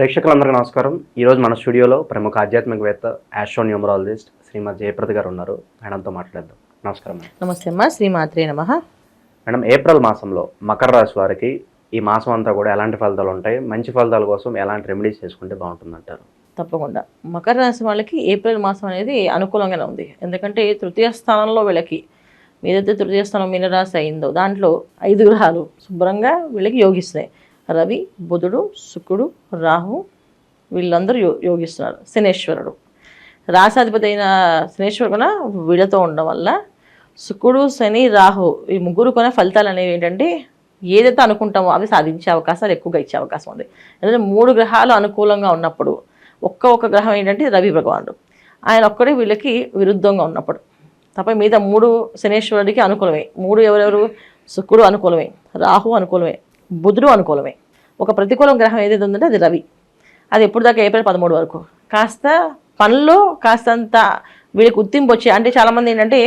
ప్రేక్షకులందరికీ నమస్కారం. ఈరోజు మన స్టూడియోలో ప్రముఖ ఆధ్యాత్మికవేత్త యాస్ట్రో న్యూమరాలజిస్ట్ శ్రీమతి జయప్రద గారు ఉన్నారు. మేడంతో మాట్లాడదాం. నమస్కారం నమస్తే అమ్మా. శ్రీమాత్రే నమ. మేడం ఏప్రిల్ మాసంలో మకర రాశి వారికి ఈ మాసం అంతా కూడా ఎలాంటి ఫలితాలు ఉంటాయి? మంచి ఫలితాల కోసం ఎలాంటి రెమెడీస్ చేసుకుంటే బాగుంటుందంటారు? తప్పకుండా. మకర రాశి వాళ్ళకి ఏప్రిల్ మాసం అనేది అనుకూలంగానే ఉంది. ఎందుకంటే తృతీయ స్థానంలో వీళ్ళకి ఏదైతే తృతీయ స్థానం మీనరాశి అయిందో దాంట్లో ఐదు గ్రహాలు శుభ్రంగా వీళ్ళకి యోగిస్తున్నాయి. రవి బుధుడు శుకుడు రాహు వీళ్ళందరూ యో యోగిస్తున్నారు. శనేశ్వరుడు. రాశాధిపతి అయిన శనేశ్వరుడు కూడా వీళ్ళతో ఉండడం వల్ల శుకుడు శని రాహు ఈ ముగ్గురు కొనే ఫలితాలు అనేవి ఏంటంటే ఏదైతే అనుకుంటామో అవి సాధించే అవకాశాలు ఎక్కువగా ఇచ్చే అవకాశం ఉంది. ఎందుకంటే మూడు గ్రహాలు అనుకూలంగా ఉన్నప్పుడు ఒక్క ఒక్క గ్రహం ఏంటంటే రవి భగవానుడు. ఆయన ఒక్కడే వీళ్ళకి విరుద్ధంగా ఉన్నప్పుడు. తప్ప మిగతా మూడు శనేశ్వరుడికి అనుకూలమే. మూడు ఎవరెవరు? శుక్రుడు అనుకూలమే. రాహు అనుకూలమే. బుధుడు అనుకూలమే. ఒక ప్రతికూలం గ్రహం ఏదైతే ఉందంటే అది రవి. అది ఎప్పుడు దాకా? ఏప్రిల్ పదమూడు వరకు. కాస్త పనిలో కాస్తంత వీళ్ళకి గుర్తింపు వచ్చి అంటే చాలామంది ఏంటంటే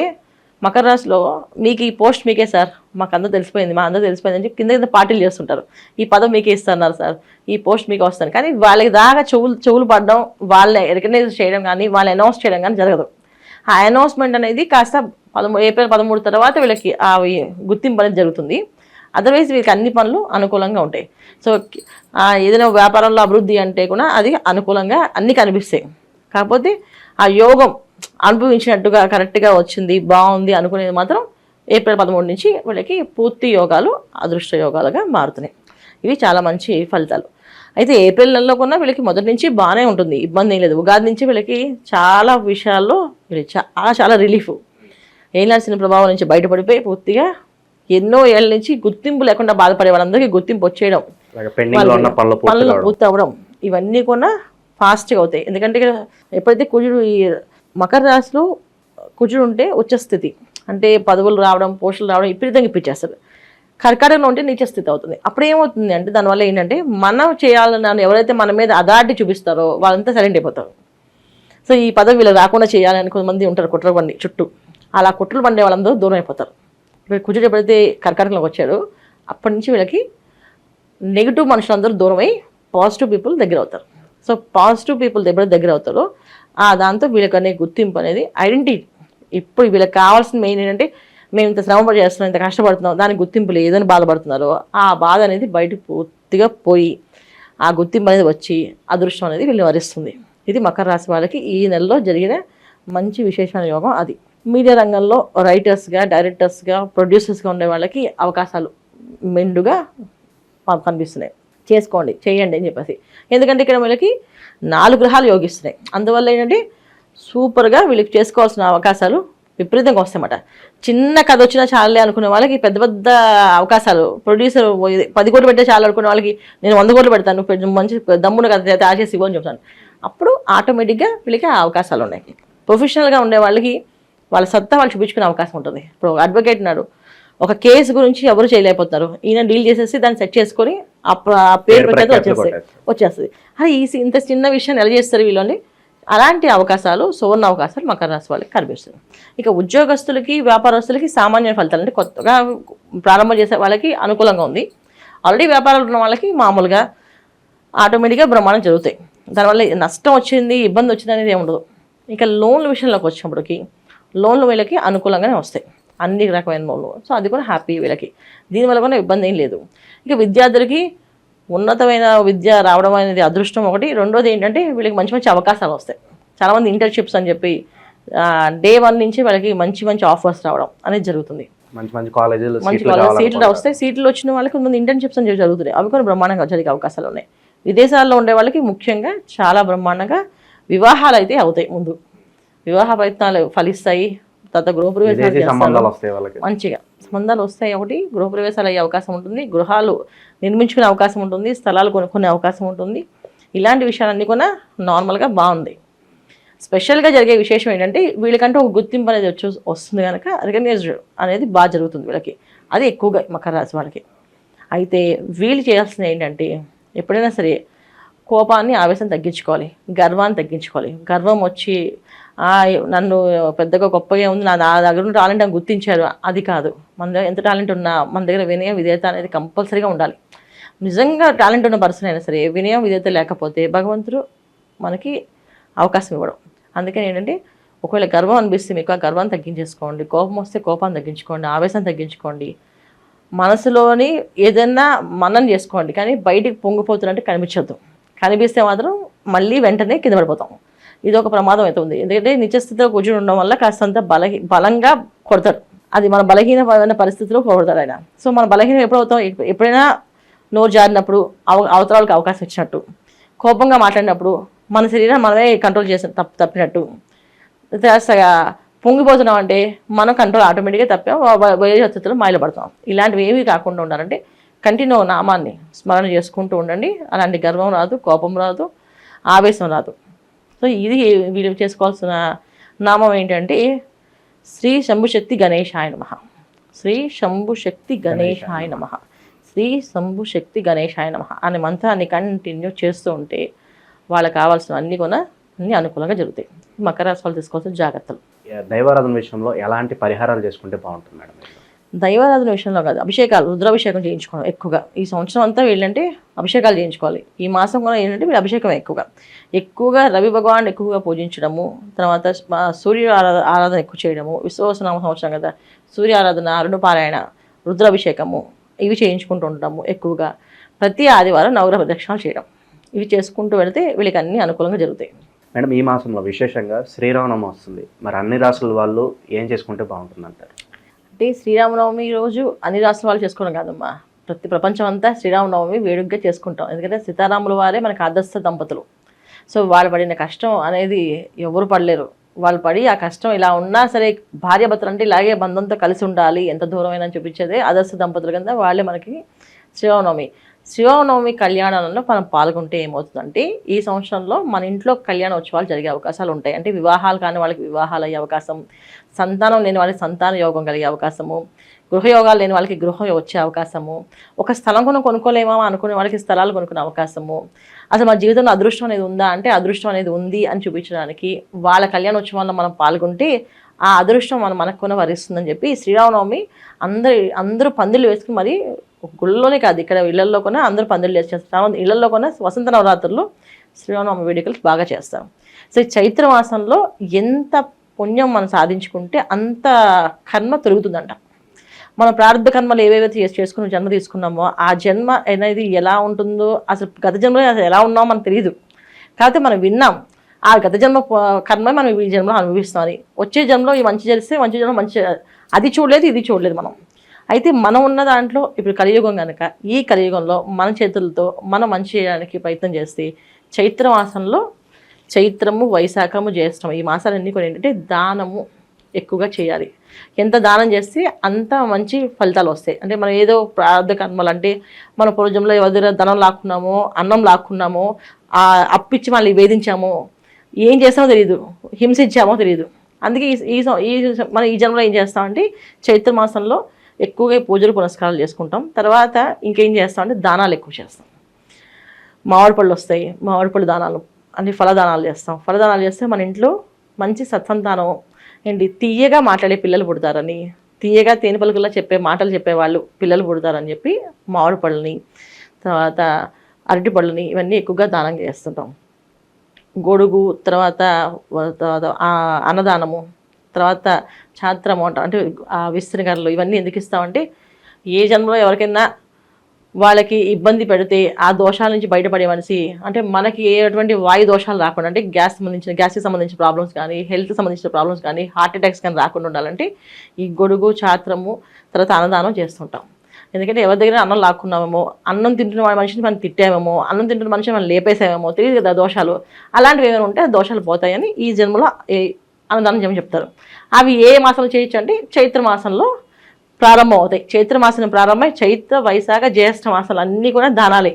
మకర రాశిలో మీకు ఈ పోస్ట్ మీకే సార్. మాకు అందరూ తెలిసిపోయింది మా అందరూ తెలిసిపోయింది అని చెప్పి కింద కింద పార్టీలు చేస్తుంటారు. ఈ పదం మీకే ఇస్తున్నారు సార్. ఈ పోస్ట్ మీకు వస్తాను. కానీ వాళ్ళకి దాకా చెవులు చెవులు పడడం వాళ్ళని రికగ్నైజ్ చేయడం కానీ వాళ్ళని అనౌన్స్ చేయడం కానీ జరగదు. ఆ అనౌన్స్మెంట్ అనేది కాస్త పదమూడు ఏప్రిల్ పదమూడు తర్వాత వీళ్ళకి ఆ గుర్తింపు అనేది జరుగుతుంది. అదర్వైజ్ వీళ్ళకి అన్ని పనులు అనుకూలంగా ఉంటాయి. సో ఏదైనా వ్యాపారంలో అభివృద్ధి అంటే కూడా అది అనుకూలంగా అన్ని కనిపిస్తాయి. కాకపోతే ఆ యోగం అనుభవించినట్టుగా కరెక్ట్గా వచ్చింది బాగుంది అనుకునేది మాత్రం ఏప్రిల్ పదమూడు నుంచి వీళ్ళకి పూర్తి యోగాలు అదృష్ట యోగాలుగా మారుతున్నాయి. ఇవి చాలా మంచి ఫలితాలు. అయితే ఏప్రిల్ నెలలో కూడా వీళ్ళకి మొదటి నుంచి బాగానే ఉంటుంది. ఇబ్బంది ఏం లేదు. ఉగాది నుంచి వీళ్ళకి చాలా విషయాల్లో వీళ్ళు చాలా చాలా రిలీఫ్. ఏలాల్సిన ప్రభావం నుంచి బయటపడిపోయి పూర్తిగా ఎన్నో ఏళ్ళ నుంచి గుర్తింపు లేకుండా బాధపడే వాళ్ళందరికీ గుర్తింపు వచ్చేయడం. పనులు పూర్తి అవ్వడం. ఇవన్నీ కూడా ఫాస్ట్గా అవుతాయి. ఎందుకంటే ఎప్పుడైతే కుజుడు ఈ మకర రాశిలో కుజుడు ఉంటే ఉచ్చ స్థితి అంటే పదవులు రావడం పోషలు రావడం విపరీతంగా ఇప్పించేస్తారు. కర్కాటకంలో ఉంటే నీచ స్థితి అవుతుంది. అప్పుడు ఏమవుతుంది అంటే దానివల్ల ఏంటంటే మనం చేయాలని ఎవరైతే మన మీద అథారిటీ చూపిస్తారో వాళ్ళంతా సైలెంట్ అయిపోతారు. సో ఈ పదవి వీళ్ళు రాకుండా చేయాలని కొంతమంది ఉంటారు కుట్ర బండి చుట్టూ. అలా కుట్రలు పండే వాళ్ళందరూ దూరం అయిపోతారు. కుజుడు ఎప్పుడైతే కర్కాటకంలోకి వచ్చాడో అప్పటి నుంచి వీళ్ళకి నెగిటివ్ మనుషులందరూ దూరమై పాజిటివ్ పీపుల్ దగ్గర అవుతారు. సో పాజిటివ్ పీపుల్ దగ్గర దగ్గర అవుతారో ఆ దాంతో వీళ్ళకి అనే గుర్తింపు అనేది ఐడెంటిటీ ఇప్పుడు వీళ్ళకి కావాల్సిన మెయిన్ ఏంటంటే మేము ఇంత శ్రమ చేస్తున్నాం ఇంత కష్టపడుతున్నాం దానికి గుర్తింపు లేదని బాధపడుతున్నారో ఆ బాధ అనేది బయటకు పూర్తిగా పోయి ఆ గుర్తింపు అనేది వచ్చి అదృష్టం అనేది వీళ్ళని వరిస్తుంది. ఇది మకర రాశి వాళ్ళకి ఈ నెలలో జరిగిన మంచి విశేషమైన యోగం అది. మీడియా రంగంలో రైటర్స్గా డైరెక్టర్స్గా ప్రొడ్యూసర్స్గా ఉండే వాళ్ళకి అవకాశాలు మెండుగా కనిపిస్తున్నాయి. చేసుకోండి చేయండి అని చెప్పేసి. ఎందుకంటే ఇక్కడ వీళ్ళకి నాలుగు గ్రహాలు యోగిస్తున్నాయి. అందువల్ల ఏంటంటే సూపర్గా వీళ్ళకి చేసుకోవాల్సిన అవకాశాలు విపరీతంగా వస్తాయన్నమాట. చిన్న కథ వచ్చినా చాలే అనుకునే వాళ్ళకి పెద్ద పెద్ద అవకాశాలు. ప్రొడ్యూసర్ పది కోట్లు పెట్టే చాలు అనుకునే వాళ్ళకి నేను వంద కోట్లు పెడతాను మంచి దమ్మున కథ తయారు చేసి ఇవ్వని చెప్తాను. అప్పుడు ఆటోమేటిక్గా వీళ్ళకి ఆ అవకాశాలు ఉన్నాయి. ప్రొఫెషనల్గా ఉండే వాళ్ళకి వాళ్ళ సత్తా వాళ్ళు చూపించుకునే అవకాశం ఉంటుంది. ఇప్పుడు అడ్వకేట్ ఉన్నాడు ఒక కేసు గురించి ఎవరు చేయలేకపోతున్నారు ఈయన డీల్ చేసేసి దాన్ని సెట్ చేసుకొని ఆ ప్ర- ఆ పేరు పేరు పెట్టేది ప్రఖ్యాతులు వచ్చేస్తాయి. కొట్టేస్తారు. వచ్చేస్తుంది అది ఈ ఇంత చిన్న విషయాన్ని ఎలా చేస్తారు వీళ్ళని? అలాంటి అవకాశాలు సువర్ణ అవకాశాలు మకర రాశి వాళ్ళకి కనిపిస్తుంది ఇక ఉద్యోగస్తులకి వ్యాపారస్తులకి సామాన్య ఫలితాలు అంటే కొత్తగా ప్రారంభం చేసే వాళ్ళకి అనుకూలంగా ఉంది. ఆల్రెడీ వ్యాపారాలు ఉన్న వాళ్ళకి మామూలుగా ఆటోమేటిక్గా బ్రహ్మాండం జరుగుతాయి. దానివల్ల నష్టం వచ్చింది ఇబ్బంది వచ్చింది అనేది ఏమి ఉండదు. ఇక లోన్ల విషయంలోకి వచ్చినప్పటికి లోన్లు వీళ్ళకి అనుకూలంగానే వస్తాయి. అన్ని రకమైన లోన్లు. సో అది కూడా హ్యాపీ వీళ్ళకి. దీనివల్ల కూడా ఇబ్బంది ఏం లేదు. ఇక విద్యార్థులకి ఉన్నతమైన విద్య రావడం అనేది అదృష్టం ఒకటి. రెండోది ఏంటంటే వీళ్ళకి మంచి మంచి అవకాశాలు వస్తాయి. చాలామంది ఇంటర్న్షిప్స్ అని చెప్పి డే వన్ నుంచి వాళ్ళకి మంచి మంచి ఆఫర్స్ రావడం అనేది జరుగుతుంది. మంచి మంచి కాలేజీలు మంచి సీట్లు కాలేజ్ సీట్లు కావాలనుకుంటారు. వస్తాయి. సీట్లు వచ్చిన వాళ్ళకి కొంతమంది ఇంటర్న్షిప్స్ అని చెప్పి జరుగుతున్నాయి. అవి కూడా బ్రహ్మాండంగా జరిగే అవకాశాలు ఉన్నాయి. విదేశాల్లో ఉండే వాళ్ళకి ముఖ్యంగా చాలా బ్రహ్మాండంగా వివాహాలు అయితే అవుతాయి ముందు. వివాహ ప్రయత్నాలు ఫలిస్తాయి. తర్వాత గృహప్రవేశాలు విదేశీ చేస్తారు. సంబంధాలు వస్తాయి వాళ్ళకి. మంచిగా. సంబంధాలు వస్తాయి ఒకటి గృహప్రవేశాలు అయ్యే అవకాశం ఉంటుంది. గృహాలు నిర్మించుకునే అవకాశం ఉంటుంది. స్థలాలు కొనుక్కునే అవకాశం ఉంటుంది. ఇలాంటి విషయాలన్నీ కూడా నార్మల్గా బాగుంది. స్పెషల్గా జరిగే విశేషం ఏంటంటే వీళ్ళకంటే ఒక గుర్తింపు అనేది వచ్చి వస్తుంది కనుక రికగ్నైజ్డ్ అనేది బాగా జరుగుతుంది వీళ్ళకి. అది ఎక్కువగా మకర రాశి వాళ్ళకి. అయితే వీళ్ళు చేయాల్సింది ఏంటంటే ఎప్పుడైనా సరే కోపాన్ని ఆవేశం తగ్గించుకోవాలి. గర్వాన్ని తగ్గించుకోవాలి. గర్వం వచ్చి "ఆ, నన్ను పెద్దగా గొప్పగా ఉంది నా దగ్గర ఉన్న టాలెంట్ అని గుర్తించారు. అది కాదు. మన దగ్గర ఎంత టాలెంట్ ఉన్నా మన దగ్గర వినయం విధేయత అనేది కంపల్సరీగా ఉండాలి. నిజంగా టాలెంట్ ఉన్న పర్సన్ అయినా సరే వినయం విధేయత లేకపోతే భగవంతుడు మనకి అవకాశం ఇవ్వడం. అందుకని ఏంటంటే ఒకవేళ గర్వం అనిపిస్తే మీకు ఆ గర్వాన్ని తగ్గించేసుకోండి. కోపం వస్తే కోపాన్ని తగ్గించుకోండి. ఆవేశం తగ్గించుకోండి. మనసులోని ఏదైనా మనం చేసుకోండి. కానీ బయటికి పొంగిపోతున్నట్టు కనిపించద్దు. కనిపిస్తే మాత్రం మళ్ళీ వెంటనే కింద పడిపోతాం. ఇది ఒక ప్రమాదం అవుతుంది ఎందుకంటే నిత్యస్థితిలో కూర్చుని ఉండడం వల్ల కాస్తంత బల బలంగా కొడతారు అది మన బలహీనమైన పరిస్థితిలో కొడతారు ఆయన. సో మన బలహీనం ఎప్పుడవుతాం? ఎప్పుడైనా నోరు జారినప్పుడు అవ అవతరాలకు అవకాశం ఇచ్చినట్టు. కోపంగా మాట్లాడినప్పుడు మన శరీరం మనమే కంట్రోల్ చేసిన తప్పు తప్పినట్టు. కాస్తగా పొంగిపోతున్నాం అంటే మనం కంట్రోల్ ఆటోమేటిక్గా తప్పాం వ- వేరే పరిస్థితుల్లో మాయలపడతాం ఇలాంటివి ఏమీ కాకుండా ఉండాలంటే కంటిన్యూ నామాన్ని స్మరణ చేసుకుంటూ ఉండండి. అలాంటి గర్వం రాదు కోపం రాదు ఆవేశం రాదు. సో ఇది వీళ్ళు చేసుకోవాల్సిన నామం ఏంటంటే శ్రీ శంభుశక్తి గణేశాయ నమ. శ్రీ శంభుశక్తి గణేశాయ నమ. శ్రీ శంభుశక్తి గణేశాయ నమ అనే మంత్రాన్ని కంటిన్యూ చేస్తూ ఉంటే వాళ్ళకి కావాల్సిన అన్ని కూడా అన్ని అనుకూలంగా జరుగుతాయి. మకర రాశి వాళ్ళు తీసుకోవాల్సిన జాగ్రత్తలు. దైవారాధన విషయంలో ఎలాంటి పరిహారాలు చేసుకుంటే బాగుంటుంది మేడం? దైవారాధన విషయంలో కాదు అభిషేకాలు రుద్రాభిషేకం చేయించుకోవడం ఎక్కువగా. ఈ సంవత్సరం అంతా వీళ్ళంటే అభిషేకాలు చేయించుకోవాలి. ఈ మాసం కూడా ఏంటంటే వీళ్ళు అభిషేకం ఎక్కువగా. ఎక్కువగా రవి భగవాన్ ఎక్కువగా పూజించడము తర్వాత సూర్యుడు సూర్య ఆరాధన ఆరాధన ఎక్కువ చేయడము విశ్వవసనామ సంవత్సరం కదా సూర్య ఆరాధన అరుణపారాయణ రుద్రాభిషేకము ఇవి చేయించుకుంటూ ఉండడము ఎక్కువగా. ప్రతి ఆదివారం నవగ్రహ ప్రదక్షిణాలు చేయడం. ఇవి చేసుకుంటూ వెళితే వీళ్ళకి అన్ని అనుకూలంగా జరుగుతాయి. మేడం ఈ మాసంలో విశేషంగా శ్రీరామనవమి వస్తుంది. మరి అన్ని రాష్ట్రాల వాళ్ళు ఏం చేసుకుంటే బాగుంటుంది అంటారు కాబట్టి శ్రీరామనవమి రోజు అన్ని రాష్ట్రాల వాళ్ళు చేసుకోవడం కాదమ్మా. ప్రతి ప్రపంచం అంతా శ్రీరామనవమి వేడుకగా చేసుకుంటాం. ఎందుకంటే సీతారాముల వారే మనకు ఆదర్శ దంపతులు. సో వాళ్ళు పడిన కష్టం అనేది ఎవరు పడలేరు. వాళ్ళు పడి ఆ కష్టం ఇలా ఉన్నా సరే భార్యాభర్తలు అంటే ఇలాగే బంధంతో కలిసి ఉండాలి. ఎంత దూరమైనా చూపించేదే ఆదర్శ దంపతులు కింద వాళ్ళే మనకి శ్రీరామనవమి. శ్రీరామనవమి కళ్యాణంలో మనం పాల్గొంటే ఏమవుతుందంటే ఈ సంవత్సరంలో మన ఇంట్లో కళ్యాణ ఉత్సవాలు జరిగే అవకాశాలు ఉంటాయి. అంటే వివాహాలు కాని వాళ్ళకి వివాహాలు అయ్యే అవకాశం సంతానం లేని వాళ్ళకి సంతాన యోగం కలిగే అవకాశము గృహయోగాలు లేని వాళ్ళకి గృహం వచ్చే అవకాశము ఒక స్థలం కొను కొనుక్కోలేమా అనుకునే వాళ్ళకి స్థలాలు కొనుక్కునే అవకాశము. అసలు మన జీవితంలో అదృష్టం అనేది ఉందా? అంటే అదృష్టం అనేది ఉంది అని చూపించడానికి వాళ్ళ కళ్యాణోత్సవాల్లో మనం పాల్గొంటే ఆ అదృష్టం మనం మనకు కూడా వరిస్తుందని చెప్పి శ్రీరామనవమి అందరి అందరూ పందిళ్ళు వేసుకుని మరి గుళ్ళలోనే కాదు ఇక్కడ ఇళ్ళలో కూడా అందరూ పందిళ్ళు వేసి చేస్తారు. ఇళ్ళలో కూడా వసంత నవరాత్రులు శ్రీరామనవమి వేడుకలు బాగా చేస్తాం సో చైత్ర మాసంలో ఎంత పుణ్యం మనం సాధించుకుంటే అంత కర్మ తొలుగుతుందంట. మన ప్రారంభ కర్మలు ఏవేవైతే చేసి చేసుకుని జన్మ తీసుకున్నామో ఆ జన్మ అనేది ఎలా ఉంటుందో అసలు గత జన్మలో అసలు ఎలా ఉన్నామో మనకు తెలియదు కాకపోతే మనం విన్నాం ఆ గత జన్మ కర్మ మనం ఈ జన్మలో అనుభవిస్తాం వచ్చే జన్మలో ఈ మంచి చేస్తే మంచి జన్మ మంచి అది చూడలేదు ఇది చూడలేదు మనం. అయితే మనం ఉన్న దాంట్లో ఇప్పుడు కలియుగం కనుక ఈ కలియుగంలో మన చేతులతో మనం మంచి చేయడానికి ప్రయత్నం చేస్తే చైత్ర మాసంలో చైత్రము వైశాఖము జ్యేష్టం ఈ మాసాలన్నీ కూడా ఏంటంటే దానము ఎక్కువగా చేయాలి. ఎంత దానం చేస్తే అంత మంచి ఫలితాలు వస్తాయి. అంటే మనం ఏదో ప్రార్థ కర్మలు అంటే మన పూర్వజంలో ఎవరి దగ్గర ధనం లాక్కున్నామో అన్నం లాక్కున్నామో అప్పిచ్చి మళ్ళీ వేధించామో ఏం చేస్తామో తెలియదు హింసించామో తెలియదు అందుకే ఈ ఈ మన ఈ మనం ఈ జన్మలో ఏం చేస్తామంటే చైత్ర మాసంలో ఎక్కువగా పూజలు పునస్కారాలు చేసుకుంటాం. తర్వాత ఇంకేం చేస్తాం అంటే దానాలు ఎక్కువ చేస్తాం. మామిడి పళ్ళు వస్తాయి మామిడి పళ్ళు దానాలు అన్ని ఫలదానాలు చేస్తాం. ఫలదానాలు చేస్తే మన ఇంట్లో మంచి సత్సంతానం ఏంటి? తీయగా మాట్లాడే పిల్లలు పుడతారని తీయగా తేనె పలుకుల్లో చెప్పే మాటలు చెప్పేవాళ్ళు పిల్లలు పుడతారని చెప్పి మామిడి పళ్ళని తర్వాత అరటి పళ్ళని ఇవన్నీ ఎక్కువగా దానం చేస్తుంటాం. గొడుగు తర్వాత తర్వాత అన్నదానము తర్వాత ఛాత్రము అంటే ఆ విస్తృగరలు ఇవన్నీ ఎందుకు ఇస్తామంటే ఏ జన్మలో ఎవరికైనా వాళ్ళకి ఇబ్బంది పెడితే ఆ దోషాల నుంచి బయటపడే మనిషి అంటే మనకి ఏ వాయు దోషాలు రాకుండా అంటే గ్యాస్ సంబంధించిన గ్యాస్కి సంబంధించిన ప్రాబ్లమ్స్ కానీ హెల్త్ సంబంధించిన ప్రాబ్లమ్స్ కానీ హార్ట్ అటాక్స్ కానీ రాకుండా ఉండాలంటే ఈ గొడుగు ఛాత్రము తర్వాత అన్నదానం చేస్తుంటాం. ఎందుకంటే ఎవరి దగ్గర అన్నం లాక్కున్నామేమో అన్నం తింటున్న వాడి మనిషిని మనం తిట్టామేమో అన్నం తింటున్న మనిషిని మనం లేపేసామేమో తెలియదు కదా దోషాలు. అలాంటివి ఏమైనా ఉంటే ఆ దోషాలు పోతాయని ఈ జన్మలో ఏ అన్నదానం చేయమని చెప్తారు. అవి ఏ మాసంలో చేయొచ్చు అంటే చైత్ర మాసంలో ప్రారంభం అవుతాయి చైత్ర మాసం ప్రారంభమై చైత్ర వైశాఖ జ్యేష్ఠ మాసాలు అన్నీ కూడా దానాలే.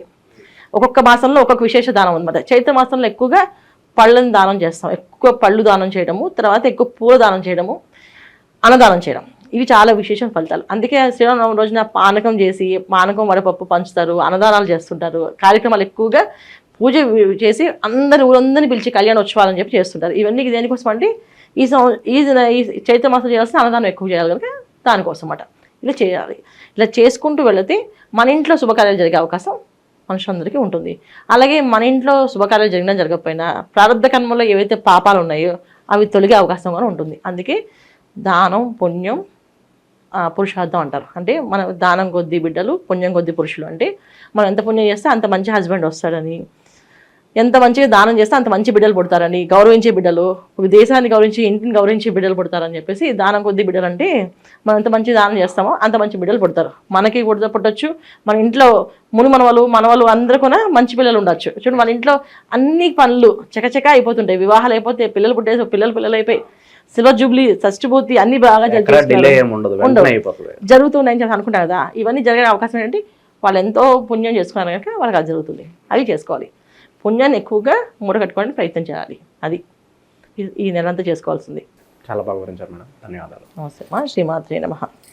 ఒక్కొక్క మాసంలో ఒక్కొక్క విశేష దానం అనమాట చైత్ర మాసంలో ఎక్కువగా పళ్ళను దానం చేస్తాం. ఎక్కువ పళ్ళు దానం చేయడము తర్వాత ఎక్కువ పూల దానం చేయడము అన్నదానం చేయడం. ఇవి చాలా విశేష ఫలితాలు. అందుకే శ్రీరామనవమి రోజున పానకం చేసి పానకం వడపప్పు పంచుతారు అన్నదానాలు చేస్తుంటారు. కార్యక్రమాలు ఎక్కువగా పూజ చేసి అందరి ఊరందరిని పిలిచి కళ్యాణోత్సవాలు అని చెప్పి చేస్తుంటారు. ఇవన్నీ దేనికోసం అంటే ఈ సం ఈ ఈ చైత్ర మాసం చేయాల్సిన అన్నదానం ఎక్కువ చేయాలి కనుక దానికోసం అన్నమాట ఇలా చేయాలి. ఇలా చేసుకుంటూ వెళితే మన ఇంట్లో శుభకార్యాలు జరిగే అవకాశం మనుషులందరికీ ఉంటుంది. అలాగే మన ఇంట్లో శుభకార్యాలు జరిగినా జరగకపోయినా ప్రారంభ కర్మలో ఏవైతే పాపాలు ఉన్నాయో అవి తొలగే అవకాశం కూడా ఉంటుంది. అందుకే దానం పుణ్యం పురుషార్థం అంటారు. అంటే మన దానం కొద్ది బిడ్డలు పుణ్యం కొద్ది పురుషులు అంటే మనం ఎంత పుణ్యం చేస్తే అంత మంచి హస్బెండ్ వస్తాడని ఎంత మంచిగా దానం చేస్తే అంత మంచి బిడ్డలు పుడతారని గౌరవించే బిడ్డలు ఒక దేశాన్ని గౌరవించి ఇంటిని గౌరవించే బిడ్డలు పుడతారని చెప్పేసి దానం కొద్ది బిడ్డలు అంటే మనం ఎంత మంచి దానం చేస్తామో అంత మంచి బిడ్డలు పుడతారు. మనకి పుడత పుట్టొచ్చు. మన ఇంట్లో ముని మనవలు మనవలు అందరూ కూడా మంచి పిల్లలు ఉండొచ్చు. చూడు మన ఇంట్లో అన్ని పనులు చకచక అయిపోతుంటాయి. వివాహాలు అయిపోతే పిల్లలు పుట్టేసి పిల్లలు పిల్లలు అయిపోయి సిల్వర్ జూబ్లీ షష్ఠభూతి అన్ని బాగా జరుగుతున్నాయని చెప్పి అనుకుంటారు కదా. ఇవన్నీ జరిగే అవకాశం ఏంటి? వాళ్ళు ఎంతో పుణ్యం చేసుకున్నారు కనుక వాళ్ళకి అది జరుగుతుంది. అవి చేసుకోవాలి. పుణ్యాన్ని ఎక్కువగా మూడగట్టుకోవడానికి ప్రయత్నం చేయాలి. అది ఈ- నెలంతా చేసుకోవాల్సింది. చాలా బాగా వివరించారు మేడం. ధన్యవాదాలు. నమస్తే మా శ్రీమాత్రే నమ.